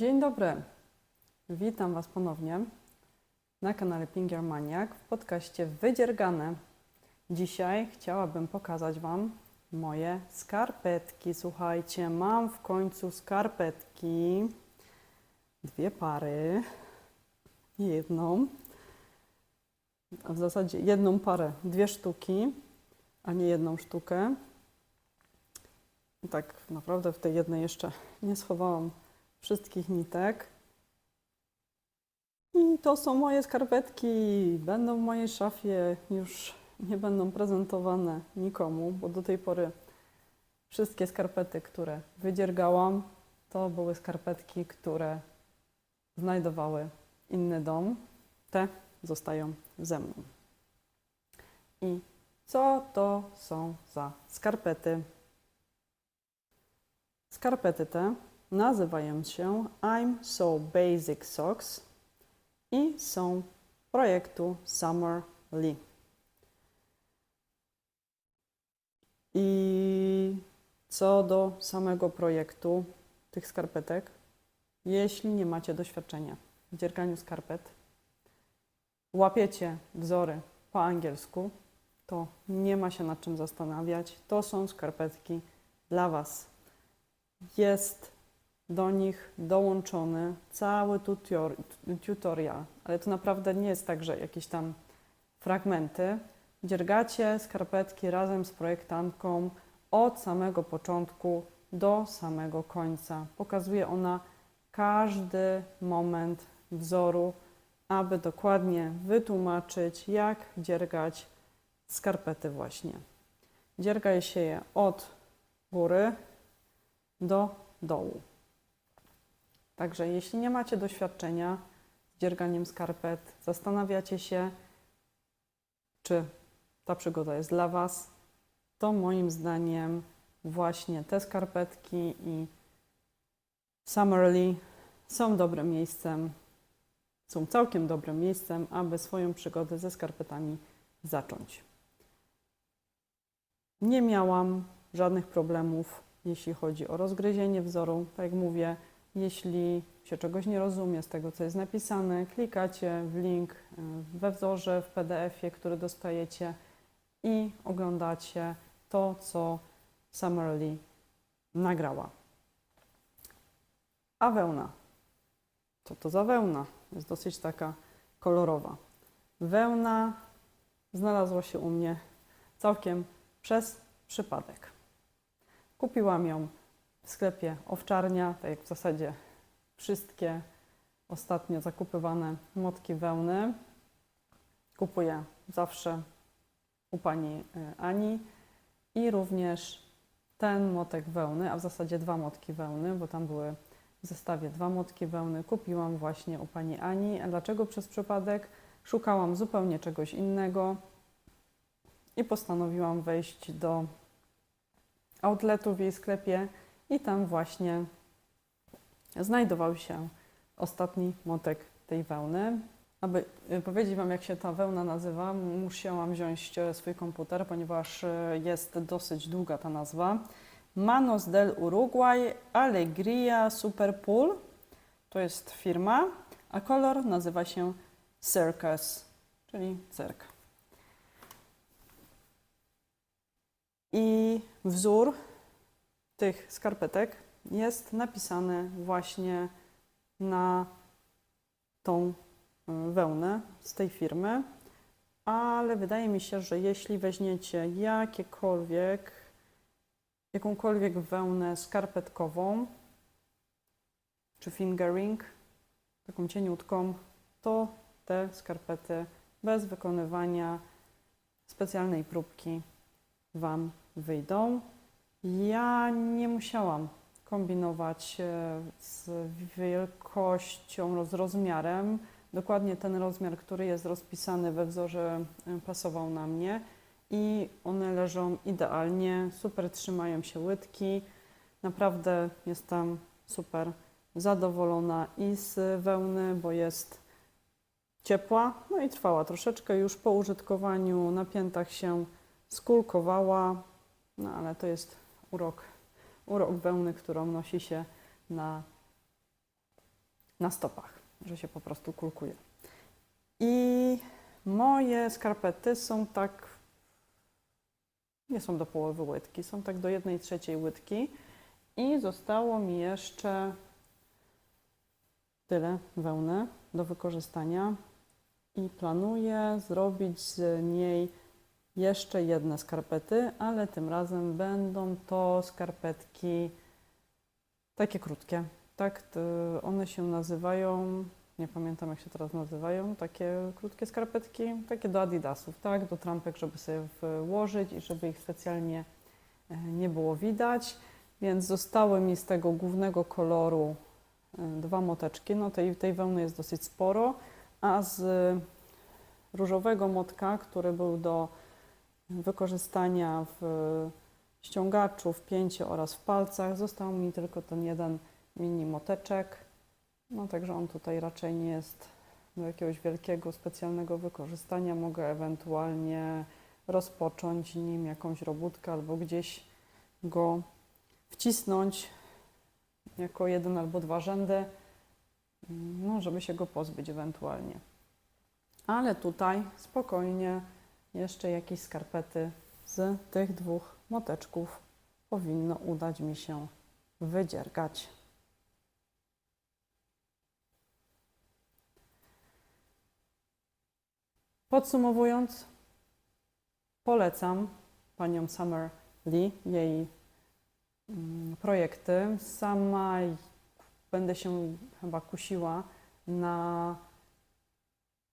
Dzień dobry. Witam Was ponownie na kanale Pingier Maniak w podcaście Wydziergane. Dzisiaj chciałabym pokazać Wam moje skarpetki. Słuchajcie, mam w końcu skarpetki. Dwie pary. Jedną. A w zasadzie jedną parę, dwie sztuki, a nie jedną sztukę. Tak naprawdę w tej jednej jeszcze nie schowałam wszystkich nitek. I to są moje skarpetki. Będą w mojej szafie. Już nie będą prezentowane nikomu, bo do tej pory wszystkie skarpety, które wydziergałam, to były skarpetki, które znajdowały inny dom. Te zostają ze mną. I co to są za skarpety? Skarpety te nazywają się I'm So Basic Socks i są projektu Summer Lee. I co do samego projektu tych skarpetek, jeśli nie macie doświadczenia w dzierganiu skarpet, łapiecie wzory po angielsku, to nie ma się nad czym zastanawiać. To są skarpetki dla Was. Jest do nich dołączony cały tutor, tutorial, ale to naprawdę nie jest tak, że jakieś tam fragmenty. Dziergacie skarpetki razem z projektantką od samego początku do samego końca. Pokazuje ona każdy moment wzoru, aby dokładnie wytłumaczyć, jak dziergać skarpety właśnie. Dzierga się je od góry do dołu. Także jeśli nie macie doświadczenia z dzierganiem skarpet, zastanawiacie się, czy ta przygoda jest dla Was, to moim zdaniem właśnie te skarpetki i Summerly są dobrym miejscem, są całkiem dobrym miejscem, aby swoją przygodę ze skarpetami zacząć. Nie miałam żadnych problemów, jeśli chodzi o rozgryzienie wzoru. Tak jak mówię, jeśli się czegoś nie rozumie z tego, co jest napisane, klikacie w link y, we wzorze, w PDF-ie, który dostajecie i oglądacie to, co Summerly nagrała. A wełna. Co to za wełna? Jest dosyć taka kolorowa. Wełna znalazła się u mnie całkiem przez przypadek. Kupiłam ją w sklepie owczarnia, tak jak w zasadzie wszystkie ostatnio zakupywane motki wełny. Kupuję zawsze u pani y, Ani i również ten motek wełny, a w zasadzie dwa motki wełny, bo tam były w zestawie dwa motki wełny, kupiłam właśnie u pani Ani. A dlaczego przez przypadek? Szukałam zupełnie czegoś innego i postanowiłam wejść do outletu w jej sklepie i tam właśnie znajdował się ostatni motek tej wełny. Aby y, powiedzieć Wam, jak się ta wełna nazywa, musiałam wziąć e, swój komputer, ponieważ e, jest dosyć długa ta nazwa. Manos del Uruguay Alegria Superpool to jest firma, a kolor nazywa się Circus, czyli cyrk. I wzór tych skarpetek jest napisany właśnie na tą y, wełnę z tej firmy, ale wydaje mi się, że jeśli weźmiecie jakiekolwiek, jakąkolwiek wełnę skarpetkową, czy fingering, taką cieniutką, to te skarpety bez wykonywania specjalnej próbki Wam wyjdą. Ja nie musiałam kombinować e, z wielkością, z rozmiarem. Dokładnie ten rozmiar, który jest rozpisany we wzorze, e, pasował na mnie i one leżą idealnie, super trzymają się łydki. Naprawdę jestem super zadowolona i z wełny, bo jest ciepła, no i trwała troszeczkę już po użytkowaniu, na piętach się skulkowała, no ale to jest urok, urok wełny, którą nosi się na na stopach, że się po prostu kulkuje. I moje skarpety są tak, nie są do połowy łydki, są tak do jednej trzeciej łydki i zostało mi jeszcze tyle wełny do wykorzystania i planuję zrobić z niej jeszcze jedne skarpety, ale tym razem będą to skarpetki takie krótkie. Tak, one się nazywają, nie pamiętam jak się teraz nazywają, takie krótkie skarpetki, takie do adidasów, tak, do trampek, żeby sobie włożyć i żeby ich specjalnie e, nie było widać. Więc zostały mi z tego głównego koloru e, dwa moteczki. No tej, tej wełny jest dosyć sporo, a z różowego motka, który był do wykorzystania w ściągaczu, w pięcie oraz w palcach, został mi tylko ten jeden mini moteczek. No także on tutaj raczej nie jest do jakiegoś wielkiego, specjalnego wykorzystania. Mogę ewentualnie rozpocząć nim jakąś robótkę albo gdzieś go wcisnąć jako jeden albo dwa rzędy, no, żeby się go pozbyć ewentualnie. Ale tutaj spokojnie jeszcze jakieś skarpety z tych dwóch moteczków powinno udać mi się wydziergać. Podsumowując, polecam panią Summer Lee, jej mm, projekty. Sama będę się chyba kusiła na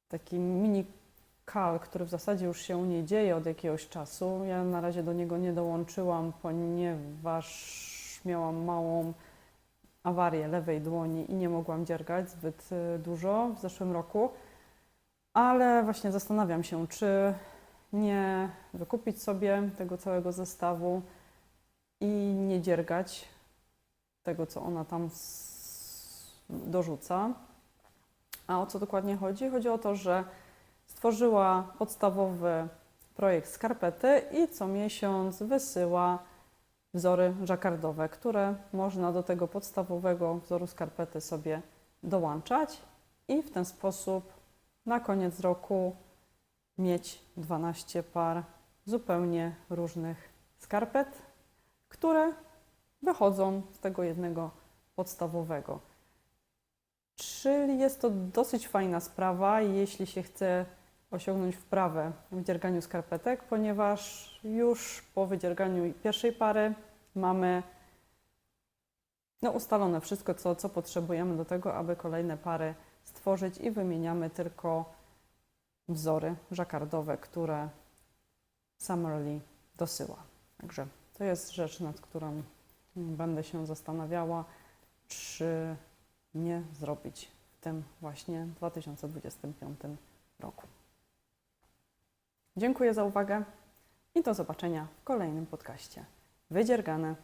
taki mini kal, który w zasadzie już się u niej dzieje od jakiegoś czasu. Ja na razie do niego nie dołączyłam, ponieważ miałam małą awarię lewej dłoni i nie mogłam dziergać zbyt y, dużo w zeszłym roku. Ale właśnie zastanawiam się, czy nie wykupić sobie tego całego zestawu i nie dziergać tego, co ona tam dorzuca. A o co dokładnie chodzi? Chodzi o to, że stworzyła podstawowy projekt skarpety i co miesiąc wysyła wzory żakardowe, które można do tego podstawowego wzoru skarpety sobie dołączać i w ten sposób na koniec roku mieć 12 par zupełnie różnych skarpet, które wychodzą z tego jednego podstawowego. Czyli jest to dosyć fajna sprawa, jeśli się chce osiągnąć wprawę w dzierganiu skarpetek, ponieważ już po wydzierganiu pierwszej pary mamy no, ustalone wszystko, co, co potrzebujemy do tego, aby kolejne pary stworzyć i wymieniamy tylko wzory żakardowe, które Summerly dosyła. Także to jest rzecz, nad którą będę się zastanawiała, czy nie zrobić w tym właśnie 2025 roku. Dziękuję za uwagę i do zobaczenia w kolejnym podcaście. Wydziergane